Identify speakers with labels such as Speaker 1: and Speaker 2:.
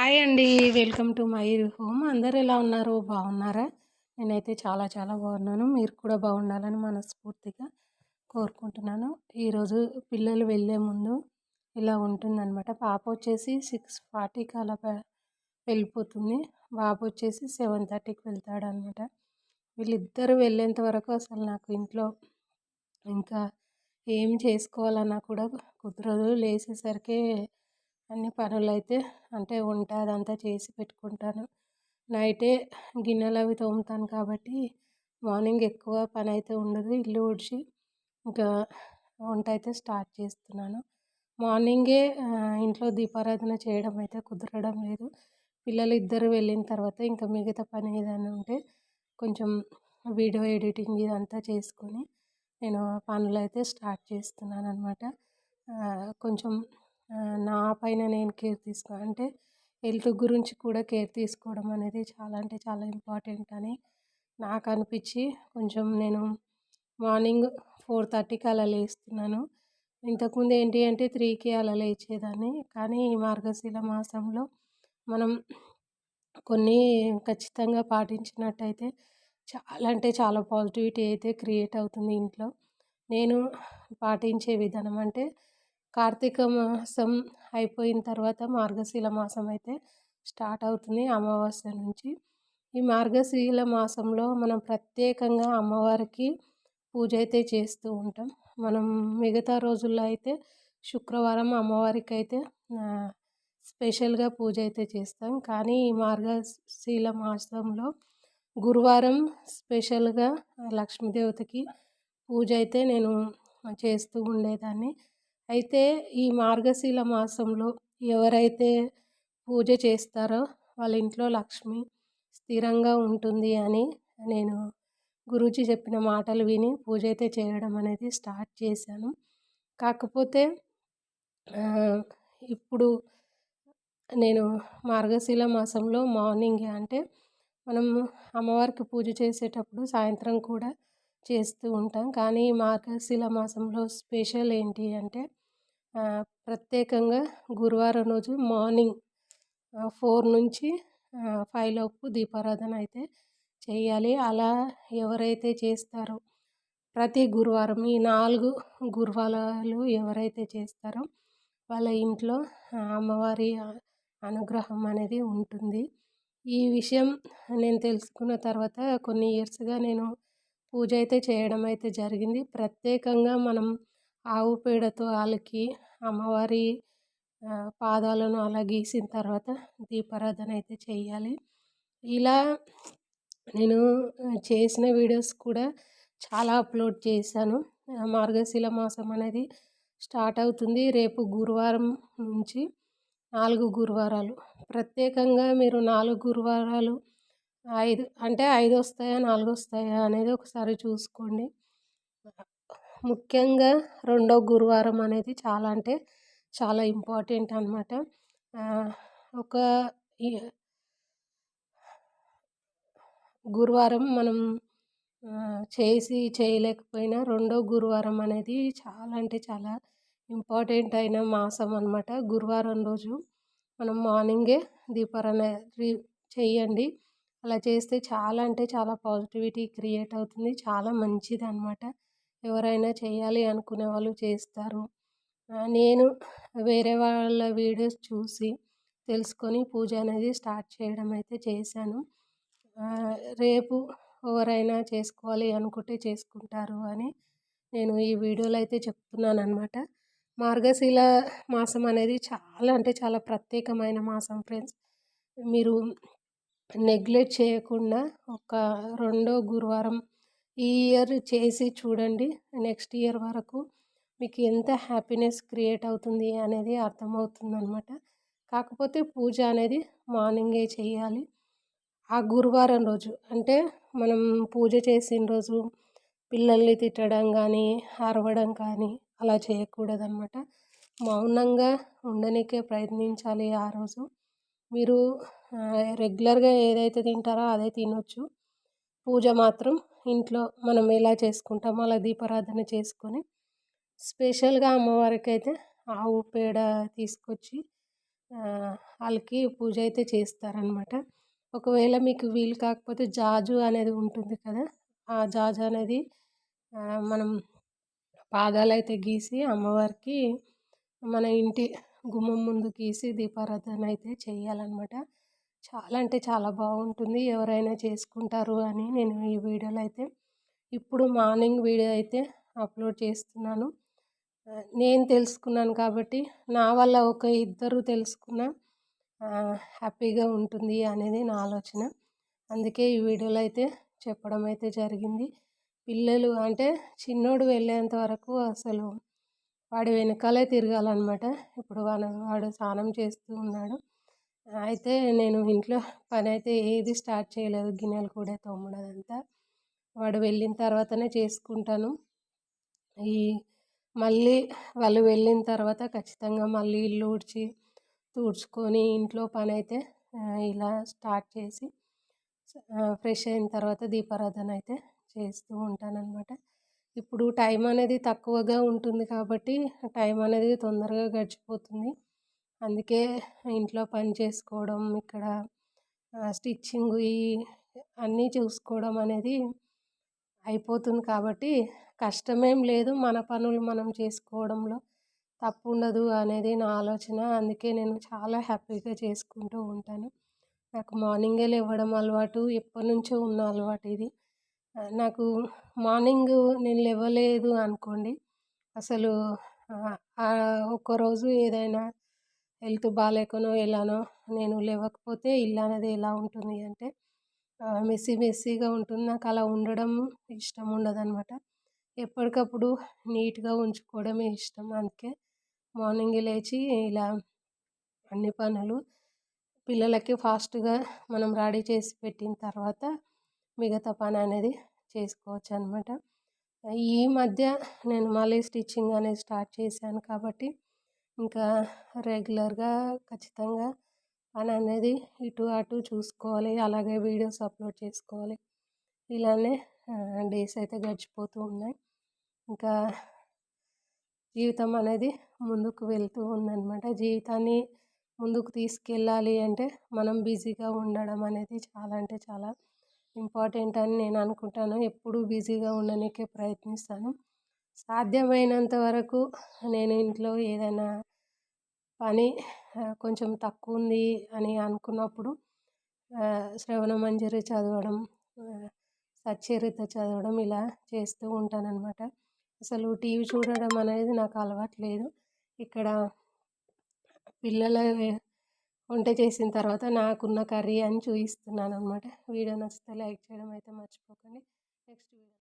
Speaker 1: Hi అండి. Welcome to my home. అందరు ఎలా ఉన్నారు? బాగున్నారా? నేనైతే చాలా చాలా బాగున్నాను. మీరు కూడా బాగుండాలని మనస్ఫూర్తిగా కోరుకుంటున్నాను. ఈరోజు పిల్లలు వెళ్ళే ముందు ఇలా ఉంటుందన్నమాట. పాప వచ్చేసి సిక్స్ ఫార్టీకి అలా వెళ్ళిపోతుంది. బాబు వచ్చేసి సెవెన్ థర్టీకి వెళ్తాడనమాట వీళ్ళిద్దరూ వెళ్ళేంత వరకు అసలు నాకు ఇంట్లో ఇంకా ఏం చేసుకోవాలన్నా కూడా కుదరదు. లేచేసరికి అన్ని పనులు అయితే అంటే వంట అదంతా చేసి పెట్టుకుంటాను. నైటే గిన్నెలు అవి తోముతాను కాబట్టి మార్నింగ్ ఎక్కువ పని అయితే ఉండదు. ఇల్లు ఊడ్చి ఇంకా వంట అయితే స్టార్ట్ చేస్తున్నాను. మార్నింగే ఇంట్లో దీపారాధన చేయడం అయితే కుదరడం లేదు. పిల్లలు ఇద్దరు వెళ్ళిన తర్వాత ఇంకా మిగతా పని ఏదైనా ఉంటే కొంచెం వీడియో ఎడిటింగ్ ఇదంతా చేసుకొని నేను పనులు అయితే స్టార్ట్ చేస్తున్నాను అనమాట కొంచెం నా పైన నేను కేర్ తీసుకో అంటే హెల్త్ గురించి కూడా కేర్ తీసుకోవడం అనేది చాలా అంటే చాలా ఇంపార్టెంట్ అని నాకు అనిపించి కొంచెం నేను మార్నింగ్ ఫోర్ థర్టీకి అలా లేస్తున్నాను. ఇంతకుముందు ఏంటి అంటే త్రీకి అలా లేచేదాన్ని. కానీ ఈ మార్గశీల మాసంలో మనం కొన్ని ఖచ్చితంగా పాటించినట్టయితే చాలా అంటే చాలా పాజిటివిటీ అయితే క్రియేట్ అవుతుంది ఇంట్లో. నేను పాటించే విధానం అంటే కార్తీక మాసం అయిపోయిన తర్వాత మార్గశీల మాసం అయితే స్టార్ట్ అవుతుంది అమావాస్య నుంచి. ఈ మార్గశీల మాసంలో మనం ప్రత్యేకంగా అమ్మవారికి పూజ అయితే చేస్తూ ఉంటాం. మనం మిగతా రోజుల్లో అయితే శుక్రవారం అమ్మవారికి అయితే స్పెషల్గా పూజ అయితే చేస్తాం. కానీ ఈ మార్గశీల మాసంలో గురువారం స్పెషల్గా లక్ష్మీదేవతకి పూజ అయితే నేను చేస్తూ ఉండేదాన్ని. అయితే ఈ మార్గశీల మాసంలో ఎవరైతే పూజ చేస్తారో వాళ్ళ ఇంట్లో లక్ష్మి స్థిరంగా ఉంటుంది అని నేను గురూజీ చెప్పిన మాటలు విని పూజ అయితే చేయడం అనేది స్టార్ట్ చేశాను. కాకపోతే ఇప్పుడు నేను మార్గశీల మాసంలో మార్నింగ్ అంటే మనం అమ్మవారికి పూజ చేసేటప్పుడు సాయంత్రం కూడా చేస్తూ ఉంటాం. కానీ మార్గశీల మాసంలో స్పెషల్ ఏంటి అంటే ప్రత్యేకంగా గురువారం రోజు మార్నింగ్ ఫోర్ నుంచి ఫైవ్ లోపు దీపారాధన అయితే చేయాలి. అలా ఎవరైతే చేస్తారో ప్రతి గురువారం ఈ నాలుగు గురువారాలు ఎవరైతే చేస్తారో వాళ్ళ ఇంట్లో అమ్మవారి అనుగ్రహం అనేది ఉంటుంది. ఈ విషయం నేను తెలుసుకున్న తర్వాత కొన్ని ఇయర్స్గా నేను పూజ అయితే చేయడం అయితే జరిగింది. ప్రత్యేకంగా మనం ఆవు పేడతో అలికి అమ్మవారి పాదాలను అలా గీసిన తర్వాత దీపారాధన అయితే చేయాలి ఇలా నేను చేసిన వీడియోస్ కూడా చాలా అప్లోడ్ చేశాను. మార్గశిల మాసం అనేది స్టార్ట్ అవుతుంది. రేపు గురువారం నుంచి నాలుగు గురువారాలు. ప్రత్యేకంగా మీరు నాలుగు గురువారాలు ఐదు అంటే ఐదు వస్తాయా నాలుగు వస్తాయా అనేది ఒకసారి చూసుకోండి. ముఖ్యంగా రెండో గురువారం అనేది చాలా అంటే చాలా ఇంపార్టెంట్ అనమాట ఒక గురువారం మనం చేసి చేయలేకపోయినా రెండో గురువారం అనేది చాలా అంటే చాలా ఇంపార్టెంట్ అయిన మాసం అనమాట గురువారం రోజు మనం మార్నింగే దీపారాయణ చేయండి. అలా చేస్తే చాలా అంటే చాలా పాజిటివిటీ క్రియేట్ అవుతుంది. చాలా మంచిది అనమాట ఎవరైనా చేయాలి అనుకునే వాళ్ళు చేస్తారు. నేను వేరే వాళ్ళ వీడియోస్ చూసి తెలుసుకొని పూజ అనేది స్టార్ట్ చేయడం అయితే చేశాను. రేపు ఎవరైనా చేసుకోవాలి అనుకుంటే చేసుకుంటారు అని నేను ఈ వీడియోలో అయితే చెప్తున్నాను అనమాట మార్గశీల మాసం అనేది చాలా అంటే చాలా ప్రత్యేకమైన మాసం ఫ్రెండ్స్. మీరు నెగ్లెక్ట్ చేయకుండా ఒక రెండో గురువారం ఈ ఇయర్ చేసి చూడండి. నెక్స్ట్ ఇయర్ వరకు మీకు ఎంత హ్యాపీనెస్ క్రియేట్ అవుతుంది అనేది అర్థమవుతుంది అనమాట కాకపోతే పూజ అనేది మార్నింగే చేయాలి. ఆ గురువారం రోజు అంటే మనం పూజ చేసిన రోజు పిల్లల్ని తిట్టడం కానీ అరవడం కానీ అలా చేయకూడదు అనమాట మౌనంగా ఉండనికే ప్రయత్నించాలి ఆ రోజు. మీరు రెగ్యులర్గా ఏదైతే తింటారో అదే తినొచ్చు. పూజ మాత్రం ఇంట్లో మనం ఎలా చేసుకుంటామో అలా దీపారాధన చేసుకొని స్పెషల్గా అమ్మవారికి అయితే ఆవు పేడ తీసుకొచ్చి వాళ్ళకి పూజ అయితే చేస్తారనమాట ఒకవేళ మీకు వీలు కాకపోతే జాజు అనేది ఉంటుంది కదా ఆ జాజు అనేది మనం పాదాలు అయితే గీసి అమ్మవారికి మన ఇంటి గుమ్మం ముందు గీసి దీపారాధన అయితే చేయాలన్నమాట. చాలా అంటే చాలా బాగుంటుంది. ఎవరైనా చేసుకుంటారు అని నేను ఈ వీడియోలో అయితే ఇప్పుడు మార్నింగ్ వీడియో అయితే అప్లోడ్ చేస్తున్నాను. నేను తెలుసుకున్నాను కాబట్టి నా వల్ల ఒక ఇద్దరు తెలుసుకున్న హ్యాపీగా ఉంటుంది అనేది నా ఆలోచన. అందుకే ఈ వీడియోలో అయితే చెప్పడం అయితే జరిగింది. పిల్లలు అంటే చిన్నోడు వెళ్ళేంత వరకు అసలు వాడి వెనకాలే తిరగాలన్నమాట. ఇప్పుడు వాడు వాడు స్నానం చేస్తూ ఉన్నాడు. అయితే నేను ఇంట్లో పని అయితే ఏది స్టార్ట్ చేయలేదు. గిన్నెలు కూడా తోమడదంతా. వాడు వెళ్ళిన తర్వాతనే చేసుకుంటాను. ఈ మళ్ళీ వాళ్ళు వెళ్ళిన తర్వాత ఖచ్చితంగా మళ్ళీ ఇల్లు ఊడ్చి తుడుచుకొని ఇంట్లో పని అయితే ఇలా స్టార్ట్ చేసి ఫ్రెష్ అయిన తర్వాత దీపారాధన అయితే చేస్తూ ఉంటానన్నమాట. ఇప్పుడు టైం అనేది తక్కువగా ఉంటుంది కాబట్టి టైం అనేది తొందరగా గడిచిపోతుంది. అందుకే ఇంట్లో పని చేసుకోవడం ఇక్కడ స్టిచ్చింగ్ ఈ అన్నీ చూసుకోవడం అనేది అయిపోతుంది కాబట్టి కష్టమేం లేదు. మన పనులు మనం చేసుకోవడంలో తప్పు ఉండదు అనేది నా ఆలోచన. అందుకే నేను చాలా హ్యాపీగా చేసుకుంటూ ఉంటాను. నాకు మార్నింగే లేవడం అలవాటు ఎప్పటి నుంచో ఉన్న అలవాటు ఇది. నాకు మార్నింగ్ నేను లేవలేదు అనుకోండి అసలు ఒక్కరోజు ఏదైనా హెల్త్ బాగాలేకనో ఎలానో నేను లేవకపోతే ఇల్లు అనేది ఎలా ఉంటుంది అంటే మెస్సీ మెస్సీగా ఉంటుంది. నాకు అలా ఉండడం ఇష్టం ఉండదు అనమాట ఎప్పటికప్పుడు నీట్గా ఉంచుకోవడమే ఇష్టం. అందుకే మార్నింగ్ లేచి ఇలా అన్ని పనులు పిల్లలకి ఫాస్ట్గా మనం రెడీ చేసి పెట్టిన తర్వాత మిగతా పని అనేది చేసుకోవచ్చు అనమాట ఈ మధ్య నేను మళ్ళీ స్టిచ్చింగ్ అనేది స్టార్ట్ చేశాను కాబట్టి ఇంకా రెగ్యులర్గా ఖచ్చితంగా పని అనేది ఇటు అటు చూసుకోవాలి. అలాగే వీడియోస్ అప్లోడ్ చేసుకోవాలి. ఇలానే డేస్ అయితే గడిచిపోతూ ఉన్నాయి. ఇంకా జీవితం అనేది ముందుకు వెళ్తూ ఉందన్నమాట. జీవితాన్ని ముందుకు తీసుకెళ్ళాలి అంటే మనం బిజీగా ఉండడం అనేది చాలా అంటే చాలా ఇంపార్టెంట్ అని నేను అనుకుంటాను. ఎప్పుడూ బిజీగా ఉండడానికే ప్రయత్నిస్తాను. సాధ్యమైనంత వరకు నేను ఇంట్లో ఏదైనా పని కొంచెం తక్కువ ఉంది అని అనుకున్నప్పుడు శ్రవణ మంజరి చదవడం సచ్చరిత చదవడం ఇలా చేస్తూ ఉంటానన్నమాట. అసలు టీవీ చూడడం అనేది నాకు అలవాటు లేదు. ఇక్కడ పిల్లల వంట చేసిన తర్వాత నాకున్న కర్రీ అని చూపిస్తున్నాను అనమాట వీడియో నచ్చితే లైక్ చేయడం అయితే మర్చిపోకండి. Next video